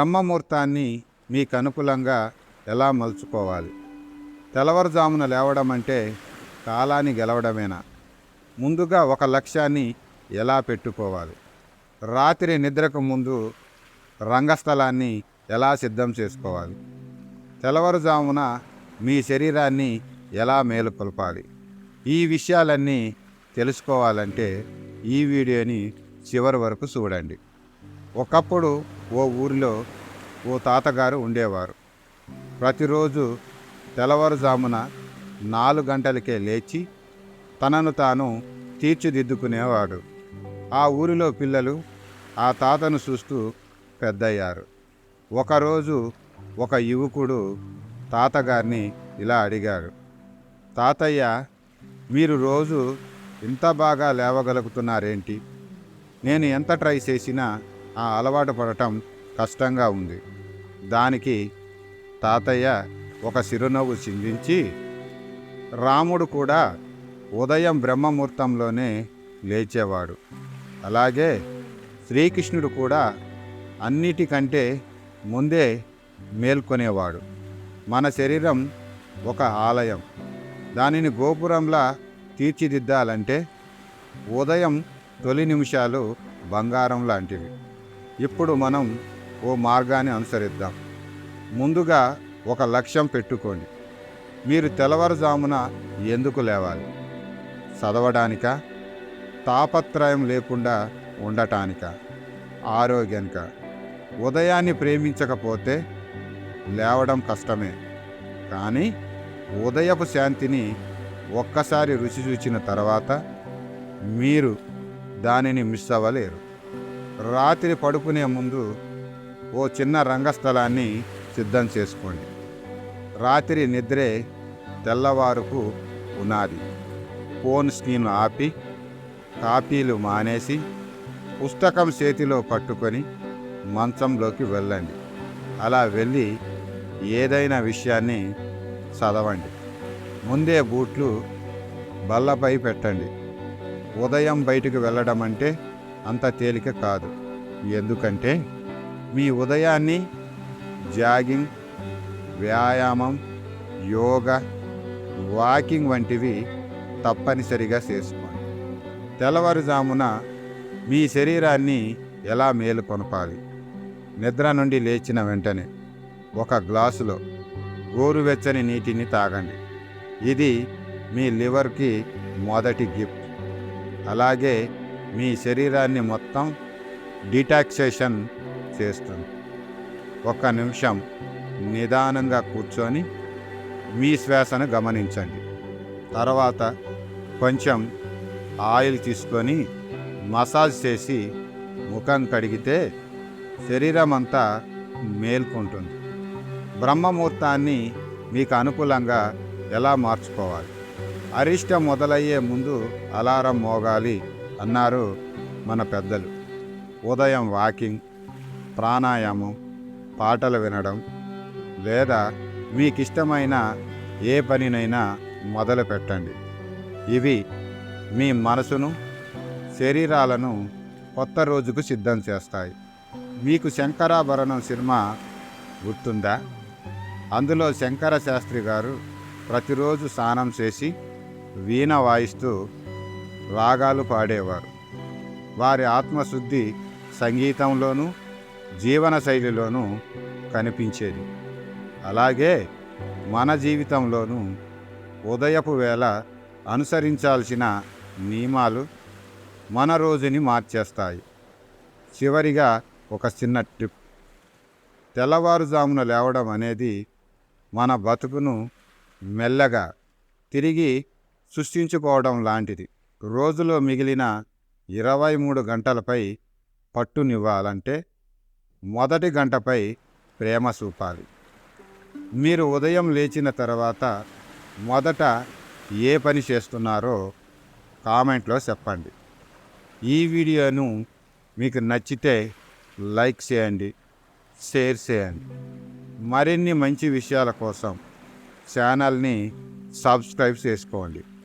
బ్రహ్మముహూర్తాన్ని మీకు అనుకూలంగా ఎలా మలుచుకోవాలి? తెల్లవారుజామున లేవడం అంటే కాలాన్ని గెలవడమేనా? ముందుగా ఒక లక్ష్యాన్ని ఎలా పెట్టుకోవాలి? రాత్రి నిద్రకు ముందు రంగస్థలాన్ని ఎలా సిద్ధం చేసుకోవాలి? తెల్లవారుజామున మీ శరీరాన్ని ఎలా మేలుకొల్పాలి? ఈ విషయాలన్నీ తెలుసుకోవాలంటే ఈ వీడియోని చివరి వరకు చూడండి. ఒకప్పుడు ఓ ఊరిలో ఓ తాతగారు ఉండేవారు. ప్రతిరోజు తెల్లవారుజామున నాలుగు గంటలకే లేచి తనను తాను తీర్చిదిద్దుకునేవాడు. ఆ ఊరిలో పిల్లలు ఆ తాతను చూస్తూ పెద్దయ్యారు. ఒకరోజు ఒక యువకుడు తాతగారిని ఇలా అడిగాడు తాతయ్య మీరు రోజు ఇంత బాగా లేవగలుగుతున్నారేంటి? నేను ఎంత ట్రై చేసినా ఆ అలవాటు పడటం కష్టంగా ఉంది. దానికి తాతయ్య ఒక చిరునవ్వు చిందించి రాముడు కూడా ఉదయం బ్రహ్మముహూర్తంలోనే లేచేవాడు. అలాగే శ్రీకృష్ణుడు కూడా అన్నిటికంటే ముందే మేల్కొనేవాడు. మన శరీరం ఒక ఆలయం. దానిని గోపురంలా తీర్చిదిద్దాలంటే ఉదయం తొలి నిమిషాలు బంగారం లాంటివి. ఇప్పుడు మనం ఓ మార్గాన్ని అనుసరిద్దాం. ముందుగా ఒక లక్ష్యం పెట్టుకోండి. మీరు తెల్లవారుజామున ఎందుకు లేవాలి? చదవడానిక? తాపత్రయం లేకుండా ఉండటానిక? ఆరోగ్యానిక? ఉదయాన్ని ప్రేమించకపోతే లేవడం కష్టమే. కానీ ఉదయపు శాంతిని ఒక్కసారి రుచి చూచిన తర్వాత మీరు దానిని మిస్ అవ్వలేరు. రాత్రి పడుకునే ముందు ఓ చిన్న రంగస్థలాన్ని సిద్ధం చేసుకోండి. రాత్రి నిద్రే తెల్లవారుకు పునాది ఫోన్ స్క్రీన్ ఆపి కాపీలు మానేసి పుస్తకం చేతిలో పట్టుకొని మంచంలోకి వెళ్ళండి. అలా వెళ్ళి ఏదైనా విషయాన్ని చదవండి. ముందే బూట్లు బల్లపై పెట్టండి. ఉదయం బయటకు వెళ్ళడం అంటే అంత తేలిక కాదు. ఎందుకంటే మీ ఉదయాన్ని జాగింగ్ వ్యాయామం యోగా వాకింగ్ వంటివి తప్పనిసరిగా చేసుకోండి. తెల్లవారుజామున మీ శరీరాన్ని ఎలా మేలుకొనపాలి నిద్ర నుండి లేచిన వెంటనే ఒక గ్లాసులో గోరువెచ్చని నీటిని తాగండి. ఇది మీ లివర్కి మొదటి గిఫ్ట్. అలాగే మీ శరీరాన్ని మొత్తం డిటాక్సేషన్ చేస్తుంది. ఒక్క నిమిషం నిదానంగా కూర్చొని మీ శ్వాసను గమనించండి. తర్వాత కొంచెం ఆయిల్ తీసుకొని మసాజ్ చేసి ముఖం కడిగితే శరీరం అంతా మేల్కొంటుంది. బ్రహ్మముహూర్తాన్ని మీకు అనుకూలంగా ఎలా మార్చుకోవాలి? అరిష్టం మొదలయ్యే ముందు అలారం మోగాలి. అన్నారు మన పెద్దలు. ఉదయం వాకింగ్ ప్రాణాయామం పాటలు వినడం లేదా మీకు ఇష్టమైన ఏ పనినైనా మొదలు పెట్టండి. ఇవి మీ మనసును శరీరాలను కొత్త రోజుకు సిద్ధం చేస్తాయి. మీకు శంకరాభరణం సినిమా గుర్తుందా? అందులో శంకర శాస్త్రి గారు ప్రతిరోజు స్నానం చేసి వీణ వాయిస్తూ రాగాలు పాడేవారు. వారి ఆత్మశుద్ధి సంగీతంలోనూ జీవన శైలిలోనూ కనిపించేది. అలాగే మన జీవితంలోనూ ఉదయపు వేళ అనుసరించాల్సిన నియమాలు మన రోజుని మార్చేస్తాయి. చివరిగా ఒక చిన్న టిప్. తెల్లవారుజామున లేవడం అనేది మన బతుకును మెల్లగా తిరిగి సృష్టించుకోవడం లాంటిది. రోజులో మిగిలిన ఇరవై మూడు గంటలపై పట్టునివ్వాలంటే మొదటి గంటపై ప్రేమ చూపాలి. మీరు ఉదయం లేచిన తర్వాత మొదట ఏ పని చేస్తున్నారో కామెంట్లో చెప్పండి. ఈ వీడియోను మీకు నచ్చితే లైక్ చేయండి షేర్ చేయండి. మరిన్ని మంచి విషయాల కోసం ఛానల్ని సబ్స్క్రైబ్ చేసుకోండి.